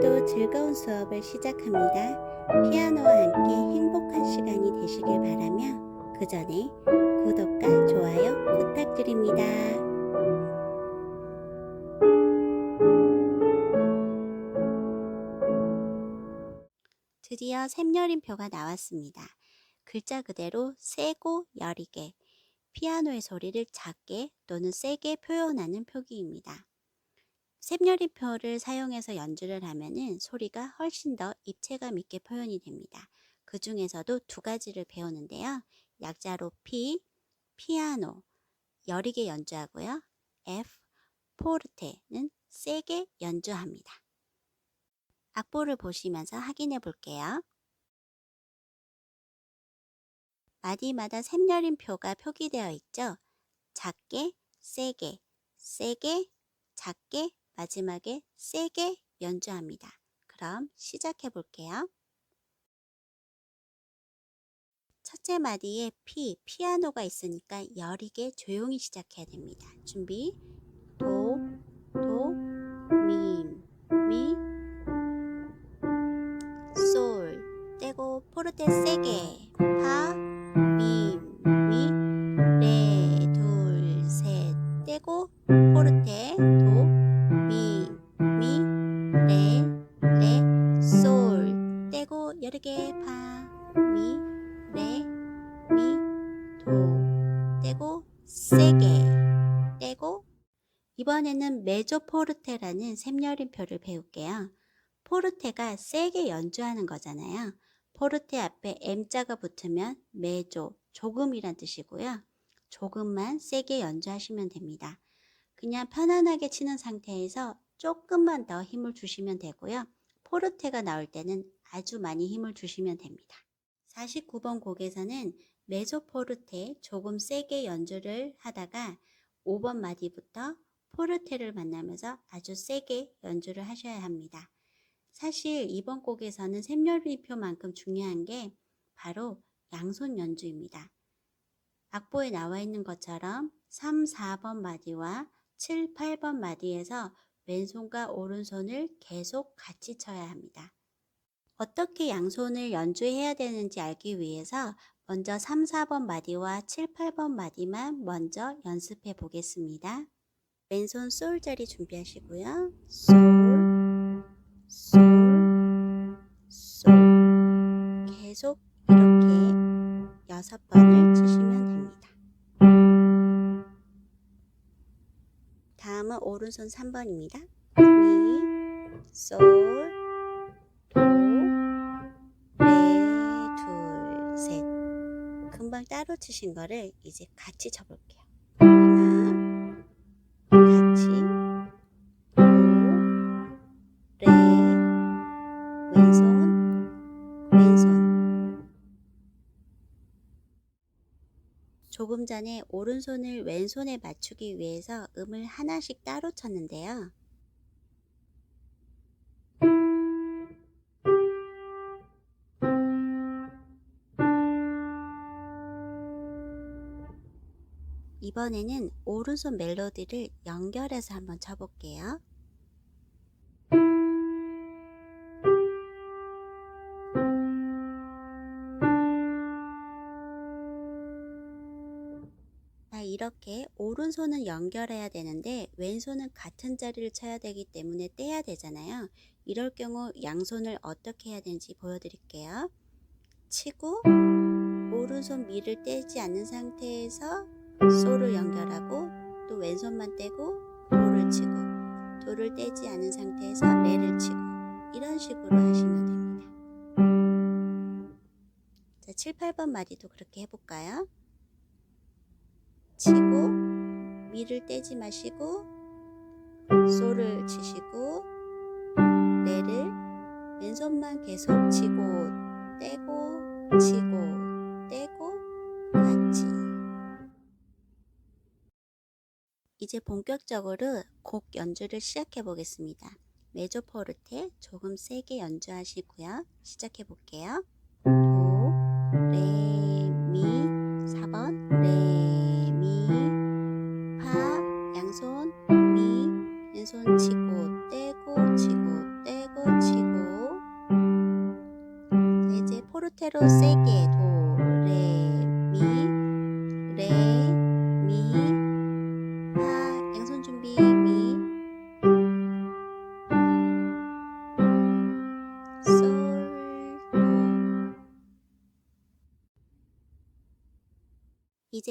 오늘도 즐거운 수업을 시작합니다. 피아노와 함께 행복한 시간이 되시길 바라며 그 전에 구독과 좋아요 부탁드립니다. 드디어 샘열인표가 나왔습니다. 글자 그대로 세고 여리게 피아노의 소리를 작게 또는 세게 표현하는 표기입니다. 샘열인표를 사용해서 연주를 하면은 소리가 훨씬 더 입체감 있게 표현이 됩니다. 그 중에서도 두 가지를 배우는데요. 약자로 P, 피아노, 여리게 연주하고요. F, 포르테는 세게 연주합니다. 악보를 보시면서 확인해 볼게요. 마디마다 샘열인표가 표기되어 있죠. 작게, 세게, 세게, 작게, 마지막에 세게 연주합니다. 그럼 시작해 볼게요. 첫째 마디에 피, 피아노가 있으니까 여리게 조용히 시작해야 됩니다. 준비. 도, 도, 미, 미, 솔. 떼고 포르테 세게. 파, 메조 포르테라는 샘열인표를 배울게요. 포르테가 세게 연주하는 거잖아요. 포르테 앞에 M자가 붙으면 메조, 조금이란 뜻이고요. 조금만 세게 연주하시면 됩니다. 그냥 편안하게 치는 상태에서 조금만 더 힘을 주시면 되고요. 포르테가 나올 때는 아주 많이 힘을 주시면 됩니다. 49번 곡에서는 메조 포르테 조금 세게 연주를 하다가 5번 마디부터 포르테를 만나면서 아주 세게 연주를 하셔야 합니다. 사실 이번 곡에서는 샘열리표만큼 중요한 게 바로 양손 연주입니다. 악보에 나와 있는 것처럼 3, 4번 마디와 7, 8번 마디에서 왼손과 오른손을 계속 같이 쳐야 합니다. 어떻게 양손을 연주해야 되는지 알기 위해서 먼저 3, 4번 마디와 7, 8번 마디만 먼저 연습해 보겠습니다. 왼손 솔 자리 준비하시고요. 솔, 솔, 솔. 계속 이렇게 여섯 번을 치시면 됩니다. 다음은 오른손 3번입니다. 미, 솔, 도, 레, 둘, 셋. 금방 따로 치신 거를 이제 같이 쳐볼게요. 조금 전에 오른손을 왼손에 맞추기 위해서 음을 하나씩 따로 쳤는데요. 이번에는 오른손 멜로디를 연결해서 한번 쳐볼게요. 이렇게 오른손은 연결해야 되는데 왼손은 같은 자리를 쳐야 되기 때문에 떼야 되잖아요. 이럴 경우 양손을 어떻게 해야 되는지 보여드릴게요. 치고 오른손 미를 떼지 않는 상태에서 솔을 연결하고 또 왼손만 떼고 도를 치고 도를 떼지 않은 상태에서 레를 치고 이런 식으로 하시면 됩니다. 자, 7, 8번 마디도 그렇게 해볼까요? 치고 미를 떼지 마시고 솔을 치시고 레를 왼손만 계속 치고 떼고 치고 떼고 같이 이제 본격적으로 곡 연주를 시작해 보겠습니다. 메조 포르테 조금 세게 연주하시고요. 시작해 볼게요. 도, 레, 미, 4번 레, 손 치고 떼고 치고 떼고 치고. 이제 포르테로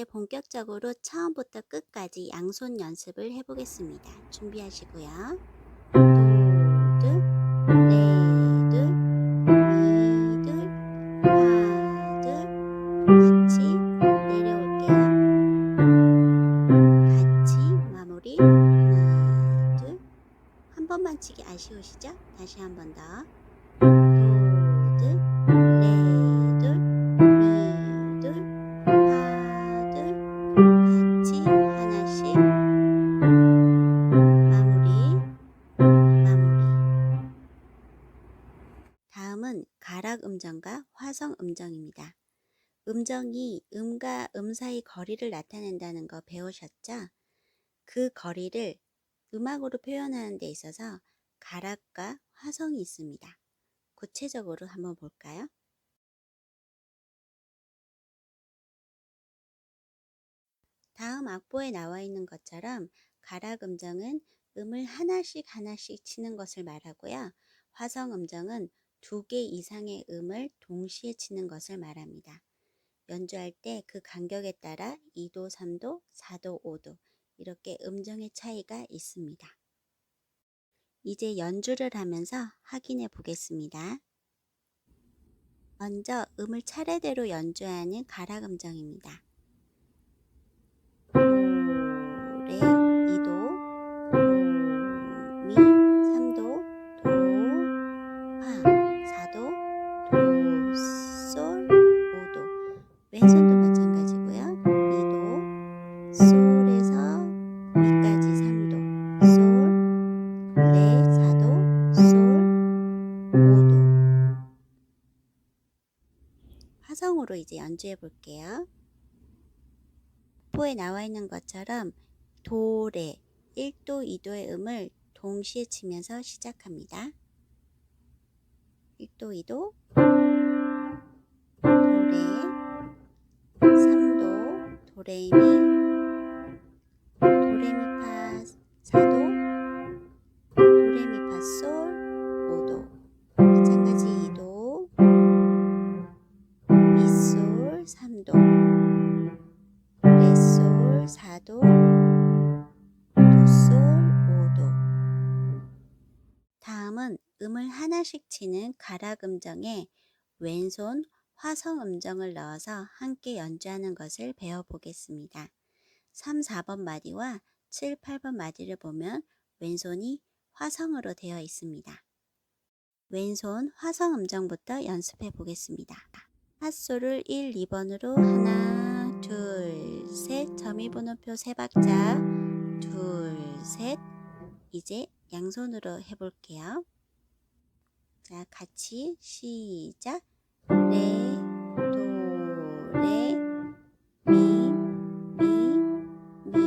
본격적으로 처음부터 끝까지 양손 연습을 해보겠습니다. 준비하시고요. 도둘, 레둘, 미둘, 파둘, 같이 내려올게요. 같이 마무리. 하나, 둘. 한 번만 치기 아쉬우시죠? 다시 한 번 더. 음정과 화성 음정입니다. 음정이 음과 음 사이 거리를 나타낸다는 거 배우셨죠? 그 거리를 음악으로 표현하는 데 있어서 가락과 화성이 있습니다. 구체적으로 한번 볼까요? 다음 악보에 나와 있는 것처럼 가락 음정은 음을 하나씩 하나씩 치는 것을 말하고요. 화성 음정은 두 개 이상의 음을 동시에 치는 것을 말합니다. 연주할 때 그 간격에 따라 2도, 3도, 4도, 5도 이렇게 음정의 차이가 있습니다. 이제 연주를 하면서 확인해 보겠습니다. 먼저 음을 차례대로 연주하는 가락 음정입니다. 이제 연주해 볼게요. 포에 나와 있는 것처럼 도, 레, 1도, 2도의 음을 동시에 치면서 시작합니다. 1도, 2도, 도, 레, 3도, 도레미, 다음은 음을 하나씩 치는 가락 음정에 왼손 화성 음정을 넣어서 함께 연주하는 것을 배워보겠습니다. 3, 4번 마디와 7, 8번 마디를 보면 왼손이 화성으로 되어 있습니다. 왼손 화성 음정부터 연습해 보겠습니다. 핫소를 1, 2번으로 하나, 둘, 셋, 점이 번호표 세 박자, 둘, 셋. 이제 양손으로 해볼게요. 자, 같이 시작. 레, 도, 레, 미, 미, 미.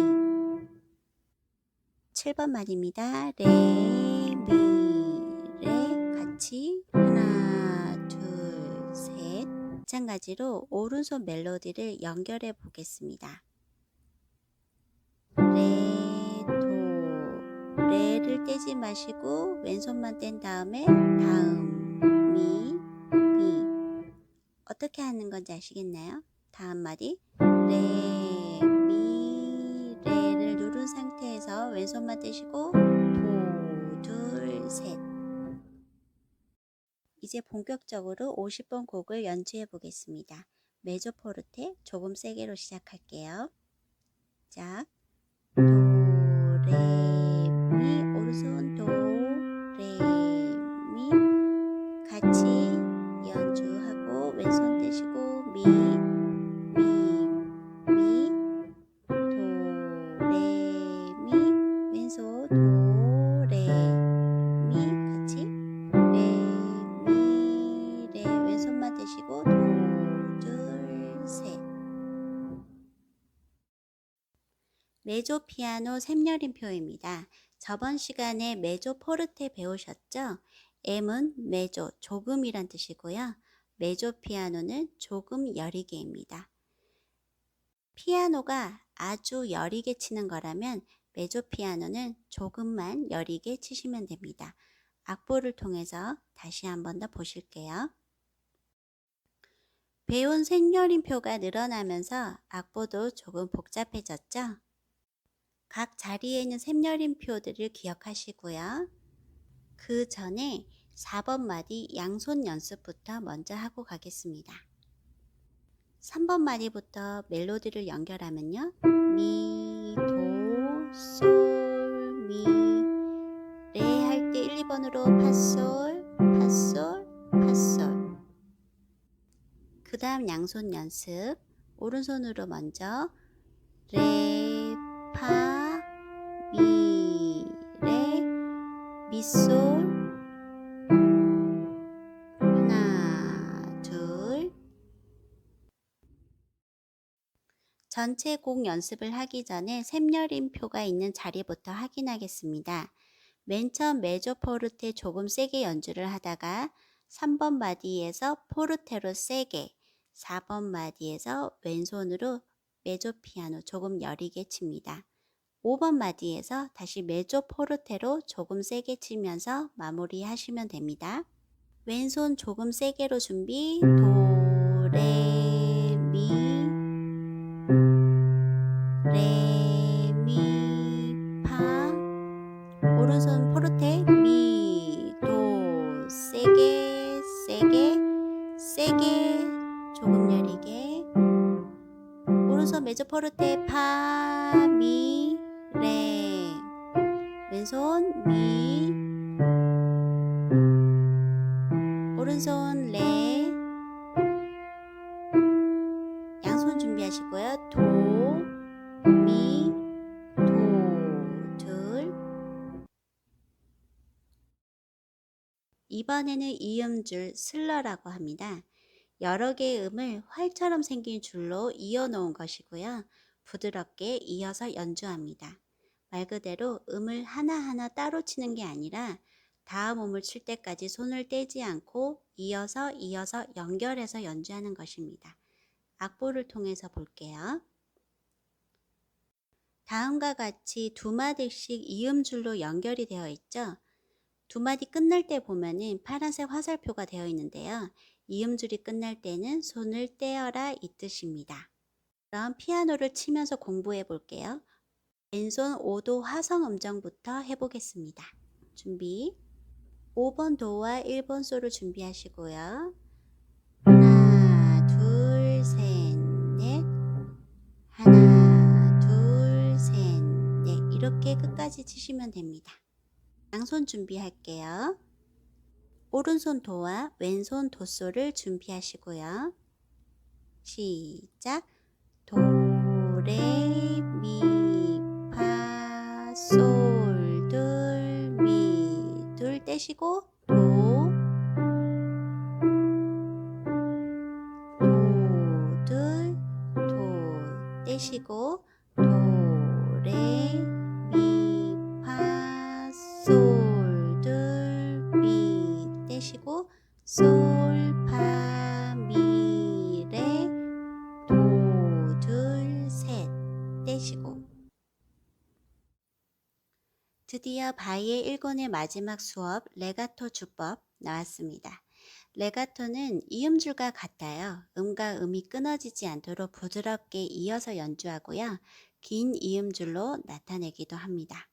7번 말입니다. 레, 미, 레. 같이 하나, 둘, 셋. 마찬가지로 오른손 멜로디를 연결해 보겠습니다. 도, 레를 떼지 마시고 왼손만 뗀 다음에 다음, 미, 미. 어떻게 하는 건지 아시겠나요? 다음 마디 레, 미, 레를 누른 상태에서 왼손만 떼시고 도, 둘, 셋. 이제 본격적으로 50번 곡을 연주해 보겠습니다. 메조포르테 조금 세게로 시작할게요. 자, 도, 레, 미, 오른손 도, 레, 미 같이 연주하고 왼손 떼시고 미, 미, 미, 도, 레, 미, 왼손 도, 레, 미 같이 레, 미, 레 왼손만 대시고 도, 둘, 셋. 메조 피아노 샘열인표입니다. 저번 시간에 메조 포르테 배우셨죠? M은 메조, 조금이란 뜻이고요. 메조 피아노는 조금 여리게입니다. 피아노가 아주 여리게 치는 거라면 메조 피아노는 조금만 여리게 치시면 됩니다. 악보를 통해서 다시 한 번 더 보실게요. 배운 생렬임표가 늘어나면서 악보도 조금 복잡해졌죠? 각 자리에 있는 샘열임표들을 기억하시고요. 그 전에 4번 마디 양손 연습부터 먼저 하고 가겠습니다. 3번 마디부터 멜로디를 연결하면요. 미, 도, 솔, 미, 레 할 때 1, 2번으로 파솔, 파솔, 파솔. 그 다음 양손 연습. 오른손으로 먼저 레, 미솔. 하나, 둘. 전체 곡 연습을 하기 전에 샘열임표가 있는 자리부터 확인하겠습니다. 맨 처음 메조 포르테 조금 세게 연주를 하다가 3번 마디에서 포르테로 세게, 4번 마디에서 왼손으로 메조 피아노 조금 여리게 칩니다. 5번 마디에서 다시 메조 포르테로 조금 세게 치면서 마무리 하시면 됩니다. 왼손 조금 세게로 준비, 도, 오른손 레 양손 준비하시고요. 도, 미, 도, 둘 이번에는 이음줄 슬러라고 합니다. 여러 개의 음을 활처럼 생긴 줄로 이어 놓은 것이고요. 부드럽게 이어서 연주합니다. 말 그대로 음을 하나하나 따로 치는 게 아니라 다음 음을 칠 때까지 손을 떼지 않고 이어서 이어서 연결해서 연주하는 것입니다. 악보를 통해서 볼게요. 다음과 같이 두 마디씩 이음줄로 연결이 되어 있죠. 두 마디 끝날 때 보면은 파란색 화살표가 되어 있는데요. 이음줄이 끝날 때는 손을 떼어라 이 뜻입니다. 그럼 피아노를 치면서 공부해 볼게요. 왼손 5도 화성 음정부터 해보겠습니다. 준비. 5번 도와 1번 소를 준비하시고요. 하나, 둘, 셋, 넷. 하나, 둘, 셋, 넷. 이렇게 끝까지 치시면 됩니다. 양손 준비할게요. 오른손 도와 왼손 도소를 준비하시고요. 시작. 도, 레, 미, 둘 떼시고 도, 도, 둘, 도 떼시고 드디어 바이의 1권의 마지막 수업 레가토 주법 나왔습니다. 레가토는 이음줄과 같아요. 음과 음이 끊어지지 않도록 부드럽게 이어서 연주하고요. 긴 이음줄로 나타내기도 합니다.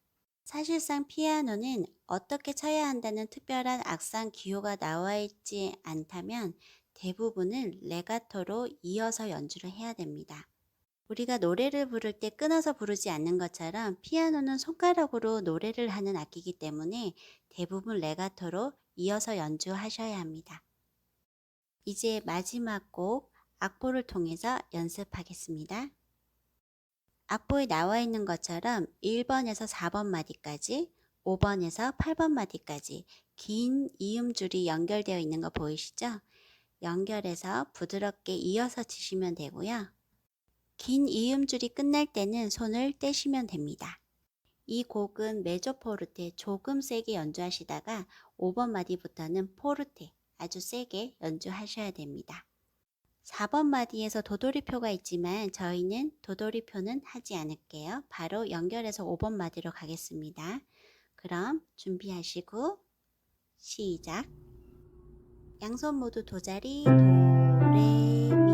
사실상 피아노는 어떻게 쳐야 한다는 특별한 악상 기호가 나와 있지 않다면 대부분은 레가토로 이어서 연주를 해야 됩니다. 우리가 노래를 부를 때 끊어서 부르지 않는 것처럼 피아노는 손가락으로 노래를 하는 악기이기 때문에 대부분 레가토로 이어서 연주하셔야 합니다. 이제 마지막 곡 악보를 통해서 연습하겠습니다. 악보에 나와 있는 것처럼 1번에서 4번 마디까지, 5번에서 8번 마디까지 긴 이음줄이 연결되어 있는 거 보이시죠? 연결해서 부드럽게 이어서 치시면 되고요. 긴 이음줄이 끝날 때는 손을 떼시면 됩니다. 이 곡은 메조 포르테 조금 세게 연주하시다가 5번 마디부터는 포르테 아주 세게 연주하셔야 됩니다. 4번 마디에서 도돌이표가 있지만 저희는 도돌이표는 하지 않을게요. 바로 연결해서 5번 마디로 가겠습니다. 그럼 준비하시고 시작 양손 모두 도자리 도 레, 미,